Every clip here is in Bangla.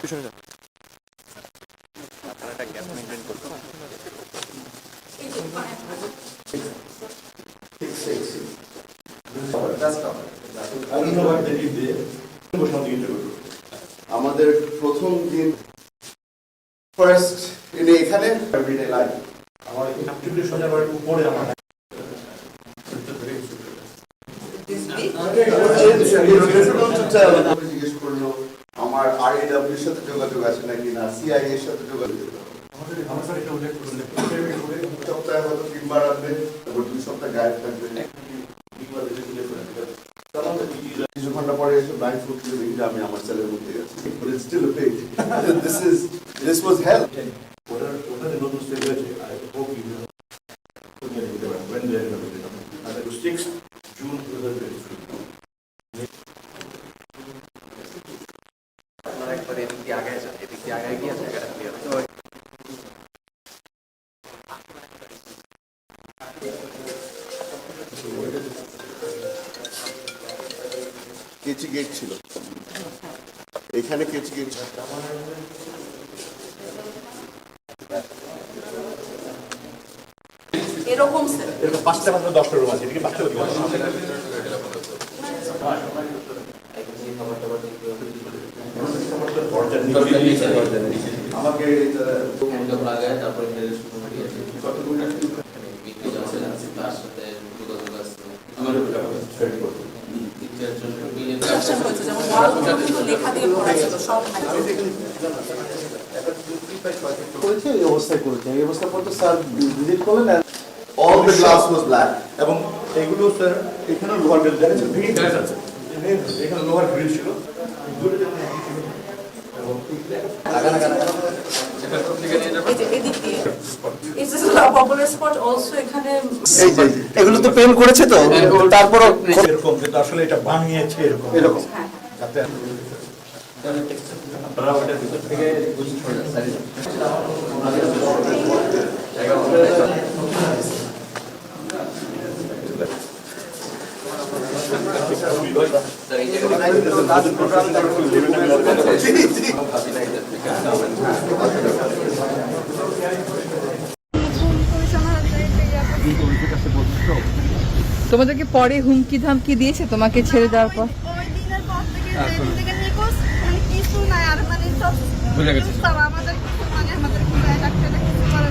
পিছনে যান। আমাদের প্রথম দিন ফার্স্ট ইনি এখানে এভরিডে লাইফ আমার উপরে আমার জিজ্ঞেস করল এর সাথে যোগাযোগ আছে নাকি? না সিআই এর সাথে যোগাযোগ সপ্তাহে হয়তো তিনবার আসবে তারপর দুই সপ্তাহ গায়েব থাকবে। কিছু ঘণ্টা পরে এসে ব্লাইন্ড ফুড করে দেখি আমি আমার সেলের মধ্যে আছি but it's still a page this is this was help ওটার ওটাতে নতুন স্টেজ আছে I hope you will when they are available and that 6th June gate ছিল। এখানে কেচি গেট এরকম স্যার এরকম পাঁচটা মাত্র দশটা রুম আছে এদিকে পাঁচটা আমাকে তারপরে মেরে শুরু করিয়েছে কতগুলো বিক্রি যাচ্ছে তার সাথে যোগাযোগ আছে আমার সেট করতে তিন চারজন কাজটা হয়েছে যেমন বড়গুলো কিন্তু লেখা দিয়ে পড়া ছিল সব করেছে এই অবস্থায় করেছে। এই অবস্থার পর স্যার ভিজিট করলেন all the glass was black এবং এগুলো স্যার এখানে লোহার গ্রিল দেখা যাচ্ছে এখানে লোহার গ্রিল ছিল। এগুলো তো পেন করেছে তো? তারপরও এরকম কিন্তু আসলে এটা বানিয়েছে এরকম। এরকম। হ্যাঁ আপনারা ওটার ভিতর থেকে তোমাদেরকে পরে হুমকি ধামকি দিয়েছে? তোমাকে ছেড়ে দেওয়ার পর। মানে মানে মানে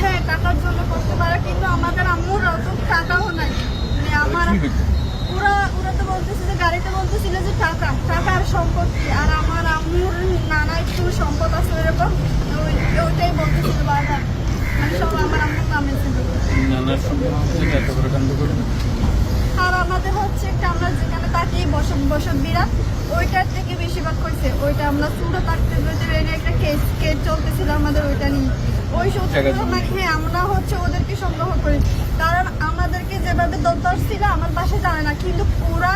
হ্যাঁ টাকার জন্য করতে পারে কিন্তু আমাদের আম্মুর অত টাকাও নাই। মানে আমার ওরা ওরা তো বলতেছে যে গাড়িতে বলতেছিল যে টাকা টাকা আর সম্পত্তি। আর আমার আম্মুর নানা একটু সম্পদ আছে এরকম ওই ওইটাই বলতেছিল বারবার। মানে সব আমার আম্মুর নামে ছিল। আর আমাদের হচ্ছে একটা আমরা যেখানে থাকি বসত বসত বিরাট ওইটার থেকে বেশিরভাগ হয়েছে ওইটা আমরা চুড়ো থাকতে একটা কেস কেস চলতেছিল আমাদের ওইটা নিয়ে। ওই সত্যগুলো মানে হ্যাঁ আমরা হচ্ছে ওদেরকে সন্দেহ করি কারণ আমাদেরকে যেভাবে দরদর ছিল আমার বাসায় জানে না কিন্তু ওরা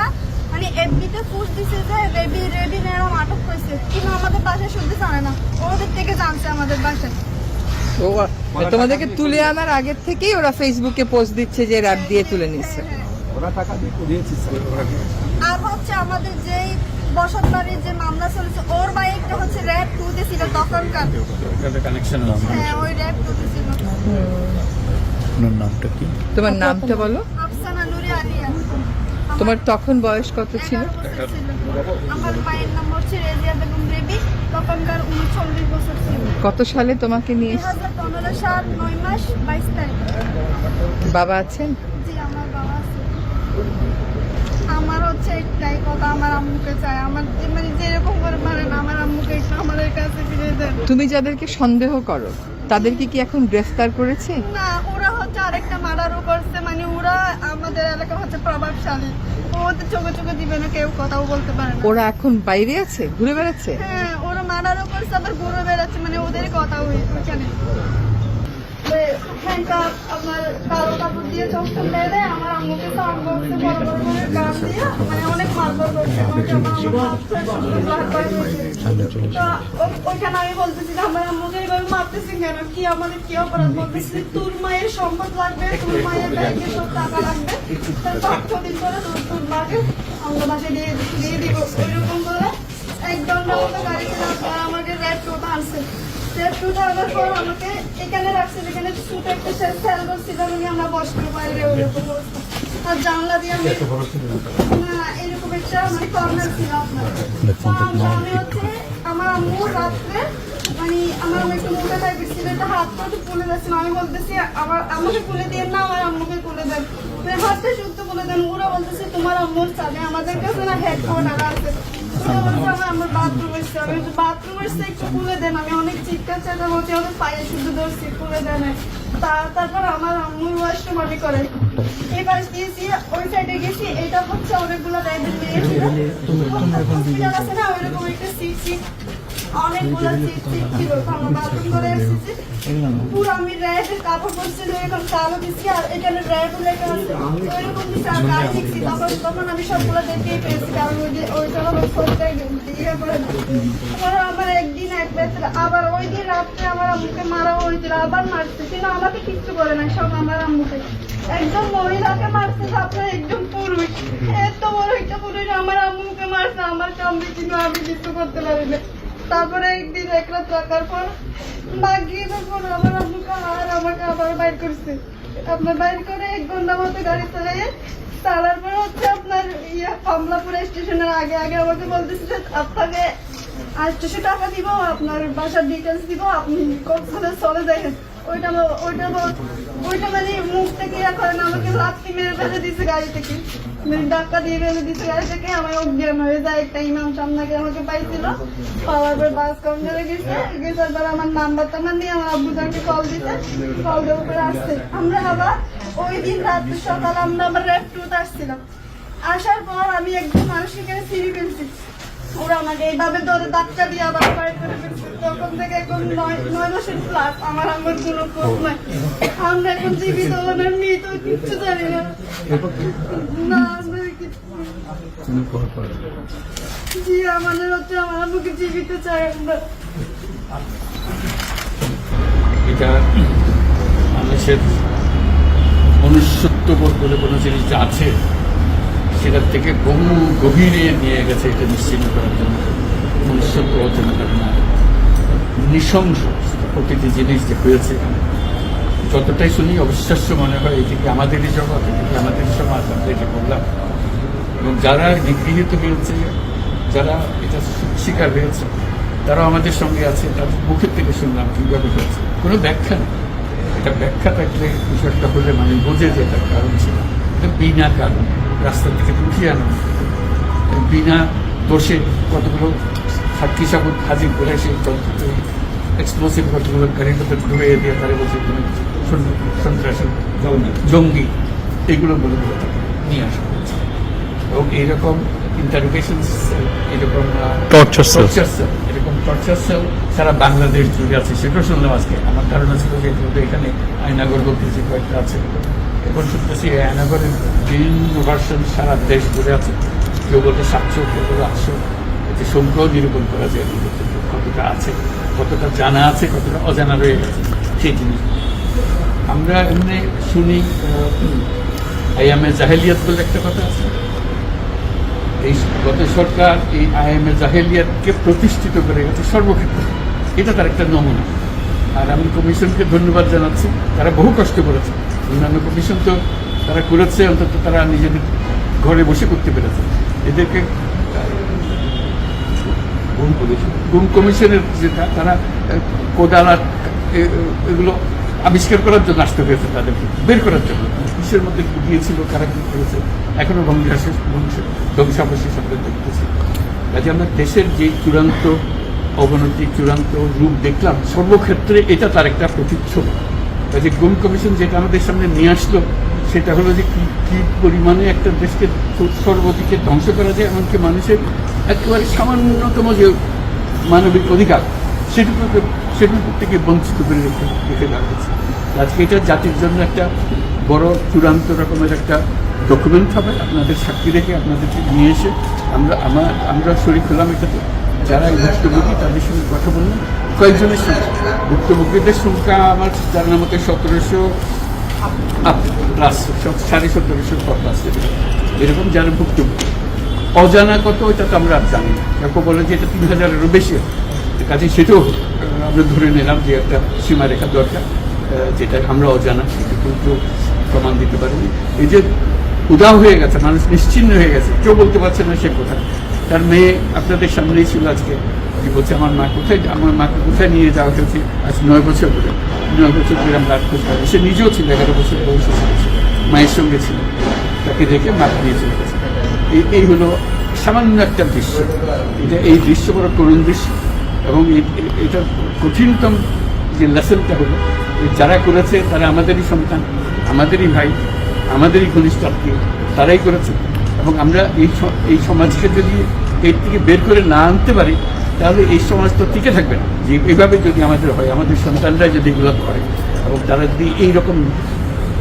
মানে এফবিতে পোস্ট দিছে যে রেবি রেবি নেওয়া আটক করেছে কিন্তু আমাদের বাসায় শুনতে জানে না ওদের থেকে জানছে আমাদের বাসায়। তোমাদেরকে তুলে আনার আগের থেকেই ওরা ফেসবুকে পোস্ট দিচ্ছে যে র্যাপ দিয়ে তুলে নিচ্ছে। আর হচ্ছে আমাদের যেই বসত বাড়ির যে মামলা চলেছে ওর বাইকটা হচ্ছে র্যাব টুতে ছিল তখনকার হ্যাঁ ওই র্যাব টুতে ছিল তোমার নামটা বলো। আফসানা নুরি আলিয়া আমার- তোমার তখন বয়স কত ছিল। আমার মায়ের নাম হচ্ছে রেজিয়া বেগম রেবি। তখনকার উনচল্লিশ বছর ছিল। কত সালে তোমাকে নিয়ে পনেরো সাল নয় মাস বাইশ তারিখ। বাবা আছেন? জি আমার বাবা আছে। আমার হচ্ছে একটাই কথা আমার আম্মুকে চাই আমার যে- মানে যেরকম করে পারেন আমার আম্মুকে একটু আমাদের কাছে ফিরে দেন। তুমি যাদেরকে সন্দেহ করো তাদেরকে কি এখন গ্রেফতার করেছে? না হচ্ছে আরেকটা মারার করছে মানে ওরা আমাদের এলাকা হচ্ছে প্রভাবশালী। ওদের চোখে চোখে দিবে না কেউ কথাও বলতে পারে না। ওরা এখন বাইরে আছে? ঘুরে বেড়াচ্ছে? হ্যাঁ ওরা মারার করছে আবার ঘুরে বেড়াচ্ছে মানে ওদের কথা হয়েছে ওইখানে। আপনার কালো কাপড় দিয়ে চোখটা বেঁধে আমার আম্মুকে করে গান দিয়ে মানে অনেক মারধর করছে আম্মু। তো ওইখানে আমি বলতেছি যে আমার আম্মুকে এইভাবে মারতেছি কি আমাদের কি অপরাধ বলতেছি? তোর মায়ের সম্পদ লাগবে, তোর মায়ের ব্যাংকে সব টাকা লাগবে। তার পাঁচ করে তোর তোর মাকে বাসায় দিয়ে দিয়ে দিব, ওইরকম করে। এক ঘণ্টা মতো টোটা আনছে। রেড টোটা আনার পর আমাকে এখানে রাখছে যেখানে ছোট একটা সেল ছিল উনি আমরা বসতে বাইরে ওইরকম অবস্থা। আর জানলা দিয়ে আমি না। না এরকম একটা মানে কর্নার ছিল আপনার। আমি হচ্ছে আমার আম্মু রাত্রে মানে আমার আম্মু একটু মোটা টাইপের ছিল একটা হাত পা একটু ফুলে যাচ্ছিল আমি বলতেছি আমার আমাকে খুলে দিয়ে না আমার আম্মুকে খুলে দেন। মানে হাতটা শুদ্ধ খুলে দেন ওরা বলতেছে তোমার আম্মুর চাবে আমাদের কাছে না হেডফোন আর আছে। তারপর আমার আম্মুর ওয়াশরুম আমি করে এবার গেছি ওই সাইডে গেছি, এটা হচ্ছে অনেকগুলো ছিল আছে না ওইরকম একটা অনেকগুলো ইয়ে একদিন এক আবার ওই দিন রাত্রে আমার আম্মুকে মারা হয়েছিল, আবার মারছে, কিন্তু আমাকে কিচ্ছু করে না, সব আমার আম্মুকে। একজন মহিলাকে মারছে আপনার একজন পুরুষ। এত বড় একটা পুরুষ আমার আম্মুকে মারছে, আমার কামড়ে কিন্তু আমি কিছু করতে পারি না। তারপরে একদিন এক রাত থাকার পর বাগিয়ে তখন আমার আম্মুকে আর আমাকে আবার বাইর করছে। আপনার বাইর করে এক ঘণ্টা মতো গাড়ি চালিয়ে চালার পর হচ্ছে আপনার ইয়া কমলাপুর স্টেশনের আগে আগে আমাকে বলতেছে আপনাকে আটশোশো টাকা দিব, আপনার বাসার ডিটেলস দিব, আপনি কোথাও চলে দেখেন ওইটা ওইটা ওইটা মানে মুখ থেকে আমাকে মেরে গাড়ি থেকে। মানে গাড়ি থেকে। হয়ে যায় একটা আমাকে পর বাস গেছে। আমার নিয়ে আমার আব্বু কল দিতে আমরা আবার ওই দিন আমরা আবার আসছিলাম। আসার পর আমি একজন মানুষকে সিঁড়ি ফেলছি ওরা আমাকে এইভাবে ধরে ধাক্কা দিয়ে আবার বাইর করে তখন থেকে এখন নয় নয় মাসের প্লাস আমার আমার কোনো খোঁজ নাই আমরা এখন জীবিত ওনার মৃত কিচ্ছু জানি না। না আমরা জি আমাদের হচ্ছে আমার আম্মুকে জীবিত চাই আমরা। এটা মানুষের মনুষ্যত্ববোধ বলে কোনো জিনিস আছে? সেটার থেকে বহু গভীরে নিয়ে গেছে এটা নিশ্চিন্ন করার জন্য। অর্জন করে না। নৃশংস প্রতিটি জিনিস যে হয়েছে। যতটাই শুনি অবিশ্বাস্য মনে হয়, এটি কি আমাদেরই জগৎ? এটি কি আমাদেরই সমাজ? আমরা এটা করলাম এবং যারা নিগৃহীত হয়েছে, যারা এটা শিকার হয়েছে তারা আমাদের সঙ্গে আছে। তাদের মুখের থেকে শুনলাম কীভাবে হয়েছে। কোনো ব্যাখ্যা নেই। এটা ব্যাখ্যা থাকলে বিষয়টা হলে মানে বোঝে যে এটার কারণ ছিল। এটা বিনা কারণ। রাস্তা থেকে উঠিয়ে আনা। বিনা দোষে কতগুলো সাবুত হাজির করে সেই এক্সপ্লোসিভ কতগুলো গাড়ির মধ্যে ঢুকিয়ে দিয়ে তারা বলছে তুমি সন্ত্রাসী জঙ্গি। এগুলো বলে বলে নিয়ে আসা এবং এইরকম ইন্টারোগেশন এরকম. এরকম টর্চার সেল সারা বাংলাদেশ জুড়ে আছে। সেটাও শুনলাম আজকে। আমার ধারণা ছিল যে এখানে আয়নাগর বলতে যে কয়েকটা আছে। এখন শুনতেছি এই আয়নাগরের বিভিন্ন ভার্সন সারা দেশ জুড়ে আছে। কেউ বলতে সাতশো কেউ বলে আটশো, এতে সংখ্যাও নিরূপণ করা যায়। কতটা আছে, কতটা জানা আছে, কতটা অজানা রয়ে গেছে সেই জিনিস। আমরা এমনি শুনি আইএমএ জাহেলিয়াত বলে একটা কথা আছে। এই গত সরকার এই আইএমএ জাহেলিয়াতকে প্রতিষ্ঠিত করে গেছে সর্বক্ষেত্রে। এটা তার একটা নমুনা। আর আমি কমিশনকে ধন্যবাদ জানাচ্ছি। তারা বহু কষ্ট করেছে। অন্যান্য কমিশন তো তারা করেছে অন্তত তারা নিজেদের ঘরে বসে করতে পেরেছে। এদেরকে গুম কমিশনের যেটা তারা কোদালা এগুলো আবিষ্কার করার জন্য আসতে হয়েছে তাদেরকে বের করার জন্য। কিসের মধ্যে গিয়েছিল কারা কি করেছে? এখনও ধ্বংসাবশেষ ধ্বংস- ধ্বংসাবশেষ আমরা দেখতেছি। কাজে আমরা দেশের যে চূড়ান্ত অবনতি চূড়ান্ত রূপ দেখলাম সর্বক্ষেত্রে এটা তার একটা প্রতিচ্ছবি। কাজে গুম কমিশন যেটা আমাদের সামনে নিয়ে আসলো, সেটা হলো যে কি কি পরিমাণে একটা দেশকে সর্বদিকে ধ্বংস করা যায়, এমনকি মানুষের একেবারে সামান্যতম যে মানবিক অধিকার, সেটুকু সেটুকু থেকে বঞ্চিত করে রেখে রেখে দেওয়া হয়েছে। আজকে এটা জাতির জন্য একটা বড় চূড়ান্ত রকমের একটা ডকুমেন্ট হবে। আপনাদের সাক্ষী রেখে আপনাদেরকে নিয়ে এসে আমরা, আমার, আমরা শরীর হলাম এটাতে। যারা এই ভুক্তভোগী তাদের সঙ্গে কথা বললাম কয়েকজনের সঙ্গে। ভুক্তভোগীদের সংখ্যা আমার জানার মতে সতেরোশো প্লাস সাড়ে সতেরোশো প্লাস এরকম যারা ভুক্তভোগী। অজানা কত ওইটা তো আমরা জানি না। কেউ বলে যে এটা তিন হাজারেরও বেশি। কাজে সেটাও আমরা ধরে নিলাম যে একটা সীমারেখা দরকার যেটা আমরা অজানা, সেটা কিন্তু প্রমাণ দিতে পারিনি। এই যে উদাও হয়ে গেছে, মানুষ নিশ্চিন্ন হয়ে গেছে। কেউ বলতে পারছে না সে কোথায় তার মেয়ে আপনাদের সামনেই ছিল আজকে। কি বলছে, আমার মা কোথায়? আমার মাকে কোথায় নিয়ে যাওয়া হয়েছে? আজ নয় বছর ধরে। নয় বছর ধরে আমরা খোঁজ পাই সে নিজেও ছিল, এগারো বছর বয়সে ছিল। মায়ের সঙ্গে ছিল। তাকে রেখে মাকে নিয়ে চলে গেছে। এই এই হলো সামান্য একটা দৃশ্য। এটা এই দৃশ্য বড় করুণ দৃশ্য। এবং এ- এ- কঠিনতম যে লেসনটা হলো যারা করেছে তারা আমাদেরই সন্তান, আমাদেরই ভাই, আমাদেরই ঘনিষ্ঠ আত্মীয়, তারাই করেছে। এবং আমরা এই এই সমাজকে যদি এর থেকে বের করে না আনতে পারি, তাহলে এই সমাজ তো টিকে থাকবে না। যে এইভাবে যদি আমাদের হয়, আমাদের সন্তানরা যদি এগুলো করে, এবং তারা যদি এইরকম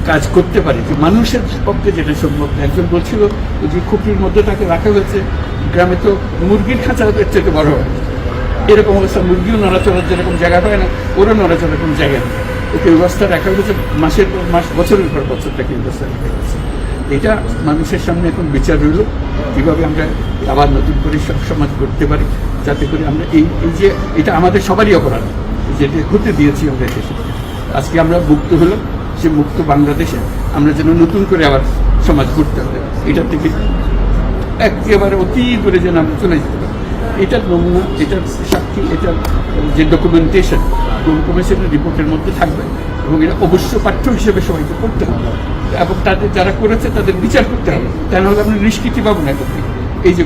কাজ করতে পারে, যে মানুষের পক্ষে যেটা সম্ভব। একজন বলছিল যে খুপড়ির মধ্যে তাকে রাখা হয়েছে, গ্রামে তো মুরগির খাঁচা এর থেকে বড় হয়। এরকম অবস্থা, মুরগিও নড়াচড়ার যেরকম জায়গা হয় না, ওরও নড়াচড়ার কোনো জায়গা নেই। ওকে ব্যবস্থা রাখা হয়েছে, মাসের পর মাস, বছরের পর বছর তাকে ব্যবস্থা রাখা হয়েছে। এটা মানুষের সামনে এখন বিচার রইল কীভাবে আমরা আবার নতুন করে সব সমাজ করতে পারি, যাতে করে আমরা এই এই যে এটা আমাদের সবারই অপরাধ, যেটা হতে দিয়েছি আমরা দেশে। আজকে আমরা মুক্ত হলাম, সে মুক্ত বাংলাদেশে আমরা যেন নতুন করে আবার সমাজ করতে হবে। এটা থেকে একেবারে অতি দূরে যেন আমরা চলে যেতে পারি। এটার নমুনা, এটার সাক্ষী, এটার যে ডকুমেন্টেশন কমিশনের রিপোর্টের মধ্যে থাকবে। এবং এটা অবশ্য পাঠ্য হিসেবে সবাইকে পড়তে হবে। এবং তাদের যারা করেছে, তাদের বিচার করতে হবে। তা নাহলে আমরা নিষ্কৃতি পাবো না এটা থেকে। এই যে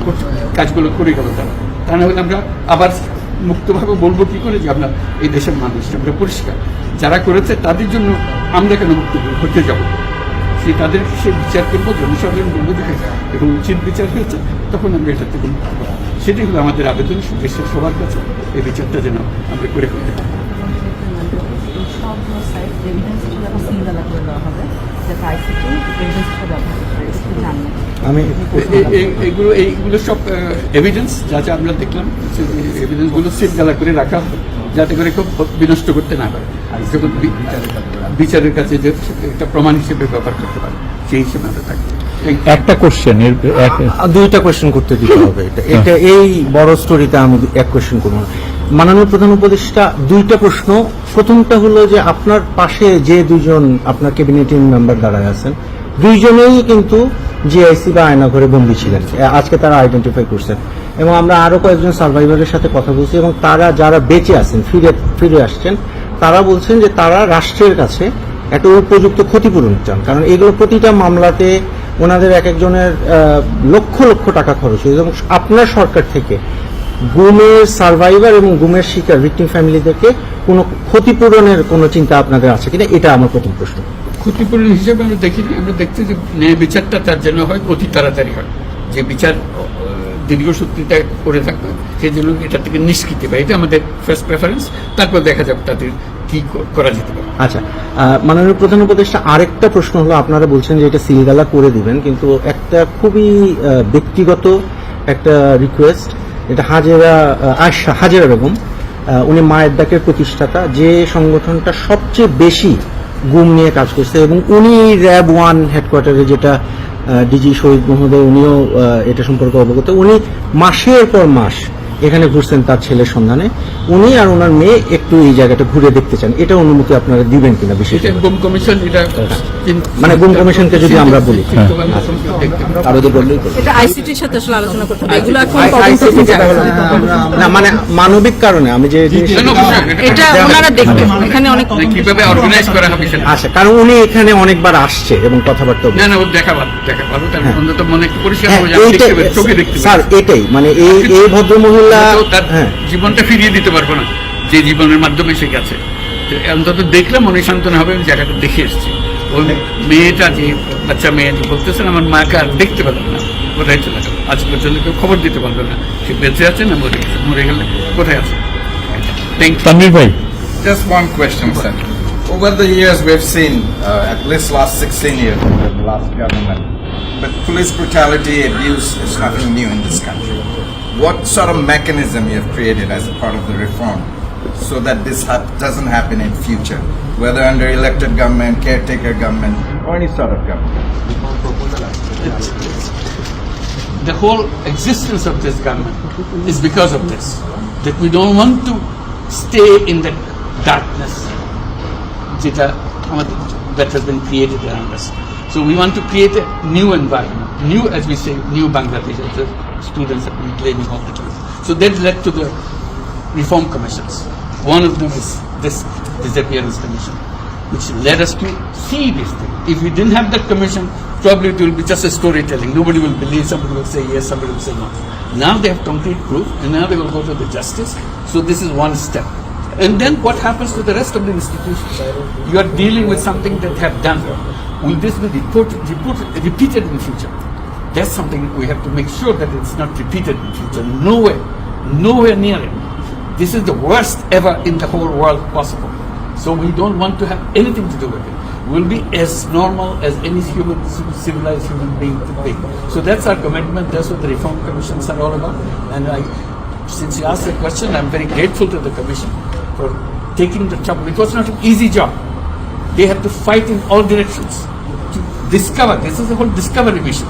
কাজগুলো করে গেল তারা। তা নাহলে আমরা আবার মুক্তভাবে বলব কি করে যে আমরা এই দেশের মানুষ, আমরা পরিষ্কার। যারা করেছে, তাদের জন্য আমরা কেন মুক্ত হতে যাব? সে তাদের সে বিচার করব, জনসাধারণ বলব যে এবং উচিত বিচার হয়েছে, তখন আমরা এটা থেকে মুক্ত। সেটাই হলো আমাদের আবেদন দেশের সবার কাছে এই বিচারটা যেন আমরা করে ফেলতে পারি সবগুলো সাইট এভিডেন্স হিসেবে এখন সিঙ্গালা করে দেওয়া হবে যাতে আইসিটি এভিডেন্স হিসেবে ব্যবহার করতে পারে এটা আমি এ- এ- এইগুলো সব এভিডেন্স যা যা আমরা দেখলাম এভিডেন্সগুলো সিট গালা করে রাখা হবে যাতে করে খুব বিনষ্ট করতে না পারে। আর যখন বিচারের কাছে যে একটা প্রমাণ হিসেবে ব্যবহার করতে পারে সেই হিসেবে আমরা থাকি। এই- একটা কোশ্চেন এর এক- দুইটা কোয়েশ্চেন করতে দিতে হবে এটা। এটা এই বড় স্টোরিতে আমি এক কোয়েশ্চেন করব না। মাননীয় প্রধান উপদেষ্টা, দুইটা প্রশ্ন। প্রথমটা হলো যে আপনার পাশে যে দুজন আপনার ক্যাবিনেটিং মেম্বার দাঁড়ায় আছেন, দুইজনেই কিন্তু জিআইসি বা আয়না ঘরে বন্দী ছিলেন আজকে তারা আইডেন্টিফাই করছেন। এবং আমরা আরও কয়েকজন সার্ভাইভারের সাথে কথা বলছি এবং তারা যারা বেঁচে আছেন, ফিরে ফিরে আসছেন, তারা বলছেন যে তারা রাষ্ট্রের কাছে একটা উপযুক্ত ক্ষতিপূরণ চান। কারণ এগুলো প্রতিটা মামলাতে ওনাদের এক একজনের লক্ষ লক্ষ টাকা খরচ হয়েছে। এবং আপনার সরকার থেকে গুমের সার্ভাইভার এবং গুমের শিকার ভিক্টিম ফ্যামিলিদেরকে কোনো ক্ষতিপূরণের কোনো চিন্তা আপনাদের আছে কিনা? এটা আমার প্রথম প্রশ্ন। ক্ষতিপূরণ হিসেবে আমরা দেখিনি। আমরা দেখছি যে ন্যায় বিচারটা তার জন্য হয় অতি তাড়াতাড়ি হয়। যে বিচার দীর্ঘসূত্রিতা করে থাকবে সেই জন্য এটা থেকে নিষ্কৃতি পায়। এটা আমাদের ফার্স্ট প্রেফারেন্স তারপর দেখা যাবে তাদের কি ক- করা যেতে পারে। আচ্ছা মাননীয় প্রধান উপদেষ্টা আরেকটা প্রশ্ন হলো আপনারা বলছেন যে এটা সিলগালা করে দিবেন কিন্তু একটা খুবই ব্যক্তিগত একটা রিকোয়েস্ট এটা হাজেরা আয়সা হাজেরা বেগম উনি মায়ের ডাকের প্রতিষ্ঠাতা, যে সংগঠনটা সবচেয়ে বেশি গুম নিয়ে কাজ করছে এবং উনি র্যাব ওয়ান হেডকোয়ার্টারে যেটা ডিজি শহীদ মহোদয়, উনিও এটা সম্পর্কে অবগত। উনি মাসের পর মাস এখানে ঘুরছেন তার ছেলের সন্ধানে। উনি আর ওনার মেয়ে একটু এই জায়গাটা ঘুরে দেখতে চান এটা অনুমতি আপনারা দিবেন কিনা বিশেষ গুম কমিশন এটা মানে গুম কমিশনকে যদি আমরা বলি। চিন্তাভাবনা সম্পর্কে দেখতে হবে। আরও তো বললেই এটা আইসিটির সাথে আসলে আলোচনা করতে হবে। এগুলো এখন আই- তদন্ত ICT থেকে যেটা হলো, না মানে মানবিক কারণে আমি যে জিনিসটা- না, না, অবশ্যই, এটা ওনারা দেখবেন। এখানে অনেক মানে কীভাবে অর্গানাইজ করা হবে আচ্ছা কারণ উনি এখানে অনেকবার আসছে এবং কথাবার্তা না না দেখা দেখা ভালো। তার মনে একটু পরিষ্কার হ্যাঁ, হবে যে আমি এইটাই- দেখতে পারি, চোখে দেখতে স্যার এটাই। মানে এই এই ভদ্র তার হ্যাঁ। জীবনটা ফিরিয়ে দিতে পারব না। যে জীবনের মাধ্যমে সে গেছে অন্তত দেখলে মনে সান্ত্বনা হবে আমি জায়গাটা দেখে এসেছি ওই মেয়েটা যে বাচ্চা মেয়ে বলতেছেন আমার মাকে আর দেখতে পেলাম না কোথায় চলে গেল আজ পর্যন্ত কেউ খবর দিতে পারল না সে বেঁচে আছে না মরে গেছে মরে গেলে কোথায় আছে Just one question, sir. over the years we've seen, uh, at least last 16 years, under the last government, but police brutality, abuse is nothing new in this country. What sort of mechanism you have created as a part of the reform so that this hap- doesn't happen in future, whether under elected government, caretaker government, or any sort of government? the whole existence of this government is because of this. That we don't want to stay in that darkness যেটা আমাদের that has been created around us. So we want to create a new environment, new, as we say, new Bangladesh, as the students have been claiming all the time. So that led to the reform commissions. One of them is this disappearance commission, which led us to see this thing. If we didn't have that commission, probably it will be just a storytelling. Nobody will believe, somebody will say yes, somebody will say no. Now they have concrete proof, and now they will go to the justice. So this is one step. And then what happens to the rest of the institutions? You are dealing with something that have done. Will this be reported, reported, repeated in the future? That's something we have to make sure that it's not repeated in the future. Nowhere, nowhere near it. This is the worst ever in the whole world possible. So we don't want to have anything to do with it. We'll be as normal as any human, civilized human being could be. So that's our commitment. That's what the reform commissions are all about. And I, since you asked the question, I'm very grateful to the commission for taking the trouble. It was not an easy job. They have to fight in all directions to discover. This is a whole discovery mission.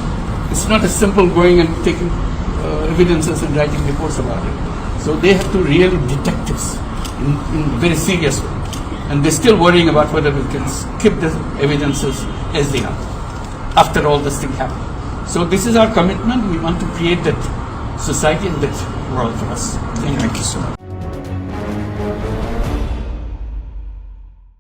It's not a simple going and taking uh, evidences and writing reports about it. So they have to really detect this in, in very serious way. And they're still worrying about whether we can keep the evidences as they are after all this thing happened. So this is our commitment. We want to create that society and that world for us. Thank. Thank you so much.